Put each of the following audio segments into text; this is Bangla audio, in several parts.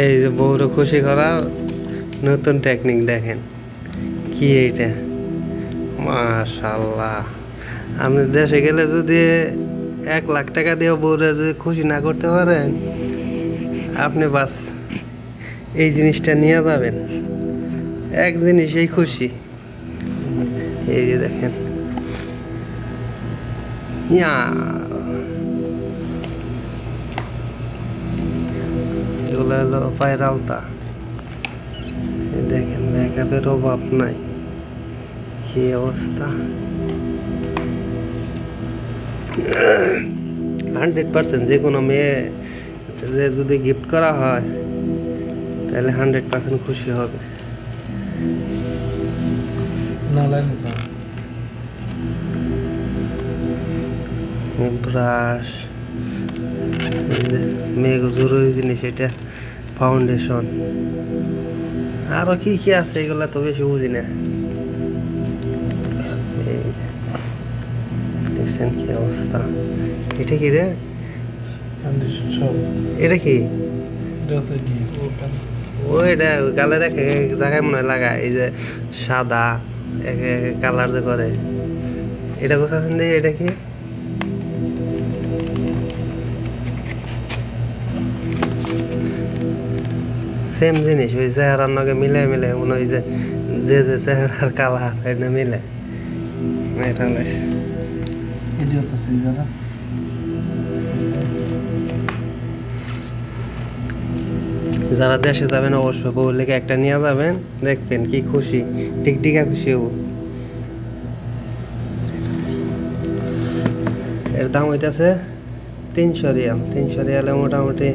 এই যে বউরে খুশি করার নতুন টেকনিক দেখেন। কি এইটা? মাশাল্লাহ আপনি দেশে গেলে যদি এক লাখ টাকা দিয়ে বউরে যদি খুশি না করতে পারেন, আপনি বাস এই জিনিসটা নিয়ে যাবেন। এক জিনিসেই খুশি। এই যে দেখেন। ইয়া! এগুলো হলো পায়ের আলতা দেখেন মেকআপের অভাব নাই। কি অবস্থা? হান্ড্রেড পার্সেন্ট যে কোনো মেয়ে যদি গিফট করা হয় তাহলে হান্ড্রেড পার্সেন্ট খুশি হবে। না ব্রাশ মেঘ জরুরি জিনিস এটা ফাউন্ডেশন আরও কি কি আছে এগুলা তো বেশি বুঝি না। দেখছেন কি অবস্থা। এটা কি রে? এটা কি? ও এটা গালের এক এক জায়গায় মনে হয় লাগায় এই যে সাদা এক এক কালার যে করে। এটা কোথায় দিয়ে এটা কি? সেম জিনিস ওই চেহারার নগে মিলে মিলে মনে হয় যে যে যে চেহারার কালার এটা মিলে। এটা লাগছে যারা দেশে যাবেন অবশ্যই বউ লেগে একটা নিয়ে যাবেন দেখবেন কি খুশি টিকটিকা খুশি হব। এর দাম হইতেছে তিনশো রিয়াল। তিনশো রিয়ালে মোটামুটি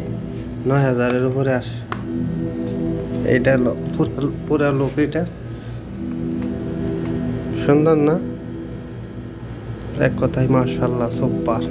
নয় হাজারের উপরে আসে। পুরো পুরো লোক এটা সুন্দর না? এক কথায় মার্শাল্লাহ সুপার